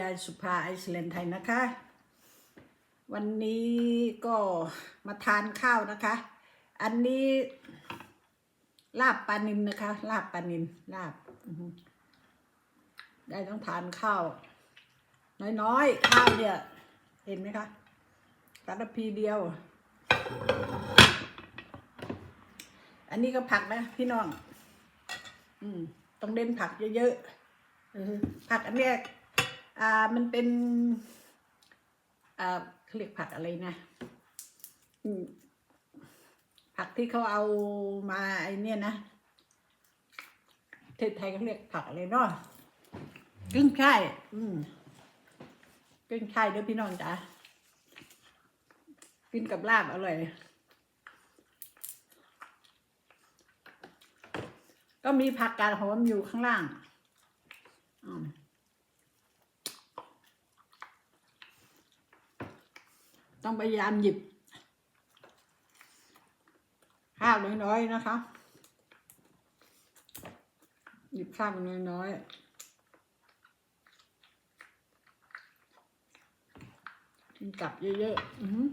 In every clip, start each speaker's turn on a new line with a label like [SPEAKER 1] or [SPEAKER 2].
[SPEAKER 1] ยายสุภาไอซ์แลนด์ไทยนะคะ วันนี้ก็มาทานข้าวนะคะ อันนี้ลาบปลานินนะคะ ลาบปลานินลาบได้ต้องทานข้าว น้อยๆ ข้าวเนี่ย เห็นไหมคะกระพีเดียว อันนี้ก็ผักนะพี่น้อง อืมต้องเด่นผักเยอะๆผักอันเนี้ย อ่ามันเป็นอ่าเขาเรียกผักอะไรนะอืมผักที่เขาเอามาไอเนี่ยนะเทศไทยเขาเรียกผักอะไรเนาะกึ้งช่ายอืมกึ้งช่ายเด้อพี่น้องจ๋ากินกับลาบอร่อย ก็มีผักกาดหอมอยู่ข้างล่างอืม ต้องพยายามหยิบ ข้าวน้อยๆนะคะ หยิบข้าวน้อยๆกินกลับเยอะๆอือหือ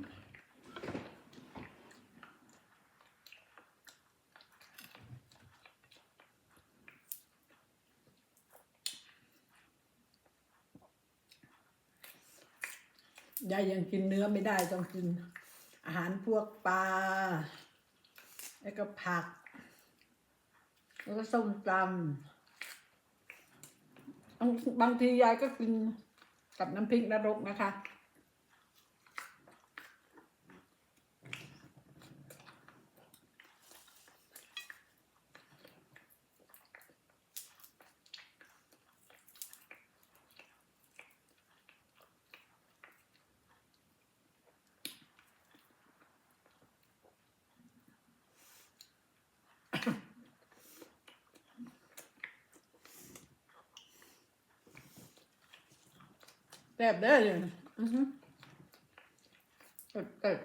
[SPEAKER 1] ยายยังกินเนื้อไม่ได้ต้องกิน อาหารพวกปลา แล้วก็ผัก แล้วก็ส้มตำบางบางทียายก็กินกับน้ำพริกนรกนะคะ ซ่บเด้อเลยอือฮึเออ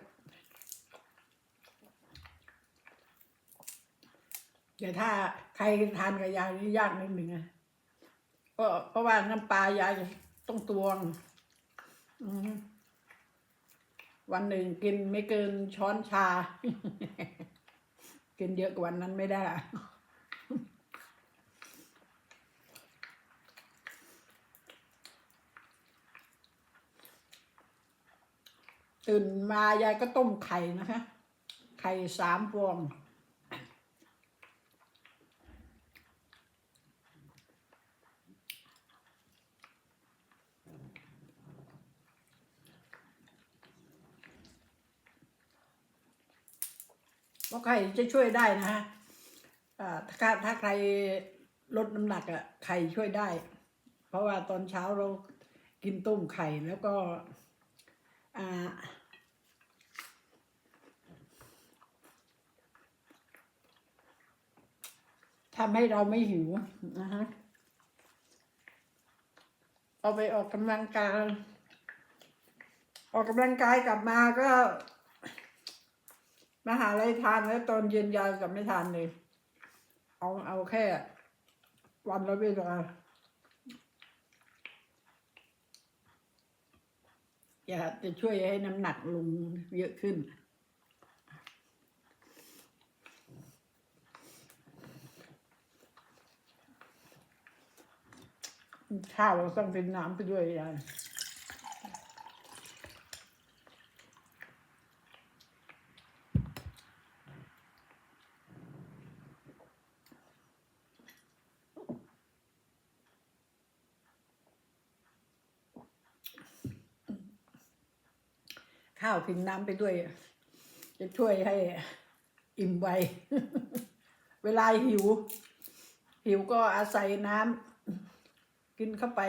[SPEAKER 1] เดี๋ยวถ้าใครทานกับยายนี่ยากนิดหนึ่งอะเพราะเพราะว่าน้ำปลายายต้องตวงอือฮึวันหนึ่งกินไม่เกินช้อนชา กินเยอะกว่าวันนั้นไม่ได้ ตื่นมายายก็ต้มไข่นะคะ ไข่สามฟองเพราะไข่จะช่วยได้นะฮะอ่าถ้าถ้าใครลดน้ำหนักอะไข่ช่วยได้ เพราะว่าตอนเช้าเรากินต้มไข่แล้วก็อ่า ทำให้เราไม่หิวนะฮะเอาไปออกกำลังกาย ออกกำลังกายกลับมาก็ มาหาอะไรทานแล้วตอนเย็นยายกับไม่ทานเลย เอาเอาแค่ วันละเวลาอยากจะช่วยให้น้ำหนักลงเยอะขึ้น ข้าวเราต้องเป็นน้ำไปด้วยยายข้าวกินน้ำไปด้วย จะช่วยให้อิ่มไว เวลาหิว หิวก็อาศัยน้ำ กินเข้าไป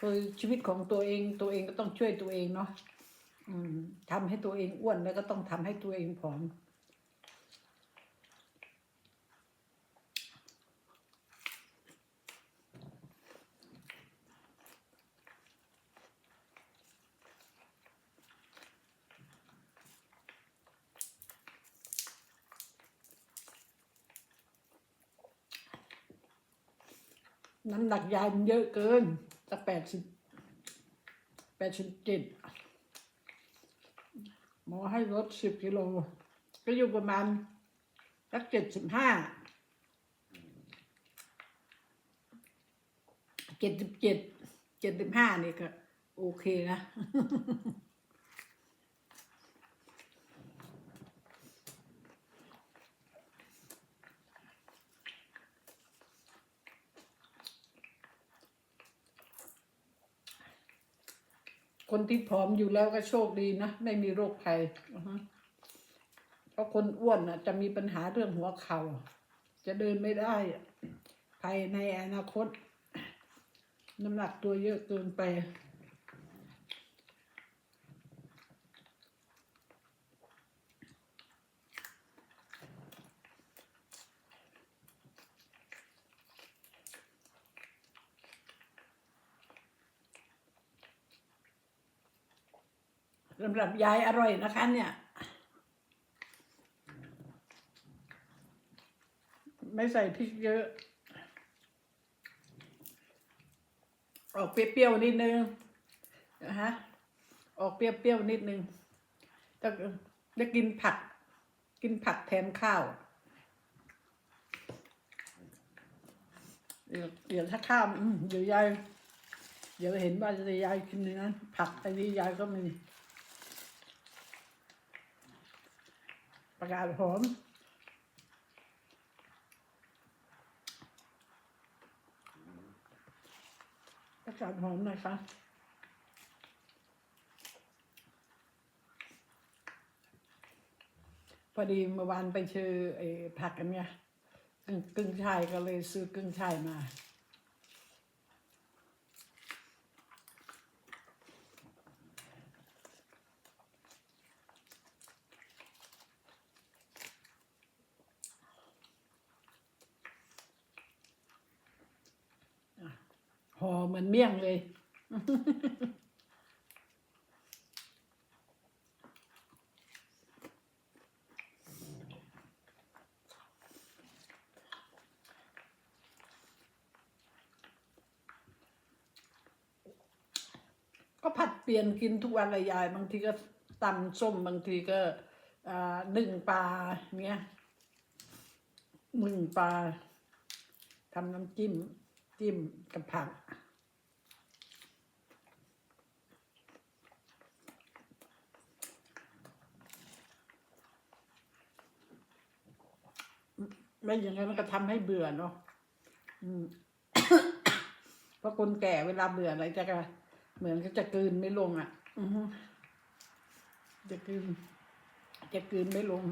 [SPEAKER 1] คือชีวิตของตัวเองตัวเองก็ต้องช่วยตัวเองเนาะทำให้ตัวเองอ้วนแล้วก็ต้องทำให้ตัวเองผอม น้ำหนักยายมันเยอะเกินสักแปดสิบแปดสิบเจ็ดหมอให้ลดสิบกิโล ก็อยู่ประมาณสักเจ็ดสิบห้าเจ็ดสิบเจ็ดเจ็ดสิบห้านี่ก็โอเคนะ คนที่ผอมอยู่แล้วก็โชคดีนะ ไม่มีโรคภัยเพราะคนอ้วนน่ะ จะมีปัญหาเรื่องหัวเขา่าจะเดินไม่ได้ภายในอนาคต น้ำหนักตัวเยอะเกินไป สำหรับยายอร่อยนะคะเนี่ย ไม่ใส่พริกเยอะ ออกเปรี้ยวๆนิดนึงนะฮะออกเปรี้ยวๆนิดนึงจะจะกินผัก กินผักแทนข้าวเดี๋ยวเดี๋ยวถ้าข้าวอืมเดี๋ยวยายเดี๋ยวเห็นว่าจะยายกินนั้นผักอ้นี้ยายก็มี ประกาศหอมประกาศหอมน่อยค่ะพอดีเมื่อวานไปเชื่อไอ้ผักกันเนี่ยกึ่งกึ่งชายก็เลยซื้อกึ่งชายมา ห่อเหมือนเมี่ยงเลย ก็ผัดเปลี่ยนกินทุกวันละยาย บางทีก็ตำส้มบางทีก็อ่านึ่งปลาเนี้ยนึ่งปลาทำน้ำจิ้ม จิ้มกับผัก ไม่อย่างนั้นมันก็ทำให้เบื่อเนาะอืมเพราะคนแก่เวลาเบื่ออะไรจะก็เหมือนก็จะกืนไม่ลงอะ อืจะกืน จะกืนไม่ลง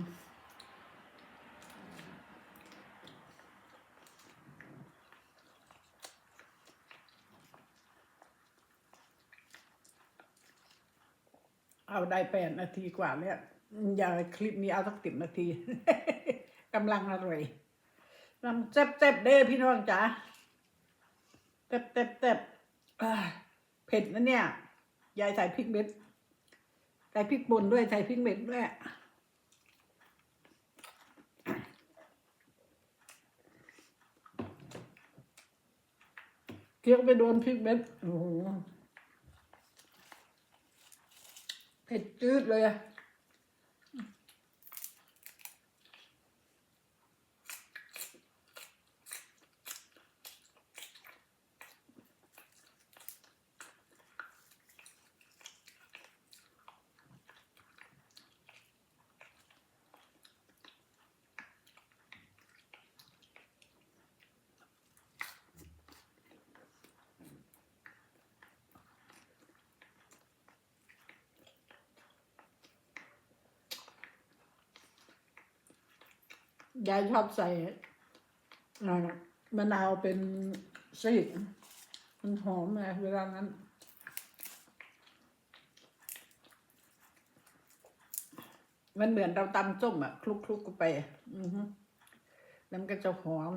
[SPEAKER 1] เอาได้แปดนาทีกว่าแล้วอย่าคลิปนี้เอาสักสิบนาที กำลังอร่อยลำเจ็บเจ็บๆเด้พี่น้องจ๋าเจ็บเจ็บเจ็บเผ็ดนะเนี่ย ยายใส่พริกเม็ดใส่พริกป่นด้วยใส่พริกเม็ดด้วยเคี้ยวไปโดนพริกเม็ดโอ้โหเผ็ดจืดเลยอะ ยายชอบใส่มะนาวเป็นซีกมันหอมไงเวลานั้น มันเหมือนเราตำส้มอะคลุกๆกเข้าไปอะอือฮึแล้วมันก็จะหอม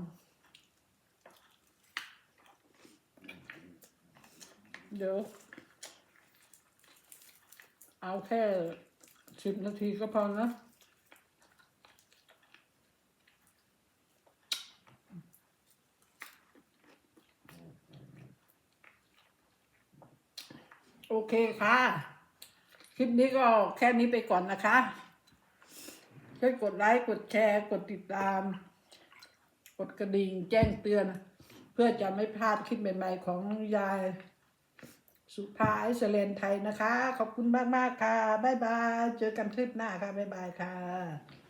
[SPEAKER 1] เดี๋ยว เอาแค่สิบนาทีก็พอนะ เคค่ะ คลิปนี้ก็แค่นี้ไปก่อนนะคะ ช่วยกดไลค์ กดแชร์ กดติดตาม กดกระดิ่งแจ้งเตือน เพื่อจะไม่พลาดคลิปใหม่ ๆ ของยาย สุภาไอซ์แลนไทยนะคะ ขอบคุณมาก ๆ ค่ะ บ๊ายบาย เจอกันคลิปหน้าค่ะ บ๊ายบายค่ะ